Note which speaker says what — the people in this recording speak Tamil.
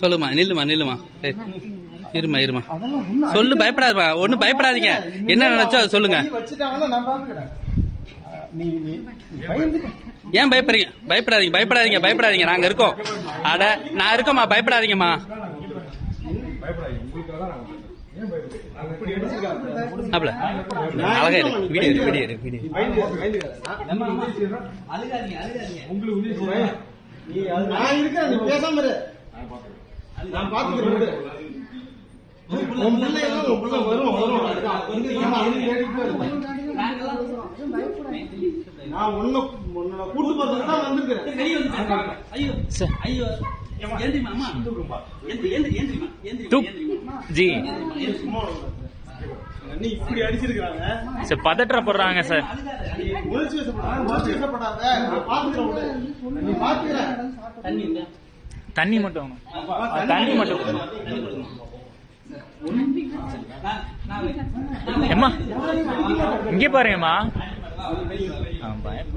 Speaker 1: சொல்லுமா நில்லுமா நில்லுமா. ஏய், இருமா இருமா. சொல்லு பயப்படாதப்பா ஒன்றும் பயப்படாதீங்க. என்ன நினைச்சோ அதை சொல்லுங்க. ஏன் பயப்படுறீங்க? பயப்படாதீங்க பயப்படாதீங்க பயப்படாதீங்க. நாங்க இருக்கோம். அட நான் இருக்கோம்மா பயப்படாதீங்கம்மா. அப்பல அழகா இரு. வீடியோ இரு வீடியோ இரு வீடியோ
Speaker 2: நீ அது நான் இருக்கிறேன் நீ பேசாம இரு. நான் பாத்துக்கிறேன். உன் பிள்ளை எல்லாம் உன் பிள்ளை வரும் வரும். நான் உன்னை உன்னை கூட்டு போறதுக்கு தான் வந்திருக்கிறேன்.
Speaker 3: ஜி
Speaker 2: நீ இப்படி அடிச்சிருக்காங்க
Speaker 3: சார். பதற்ற போடுறாங்க சார்
Speaker 2: நீ உணர்ச்சி வசப்படாத நான் பாத்துக்கிறேன் விடு. நீ பாத்துக்கிறேன்
Speaker 3: தண்ணி மட்டும் தண்ணி மட்டும் எம்மா இங்கே பாருங்கம்மா. ஆ, பயம்.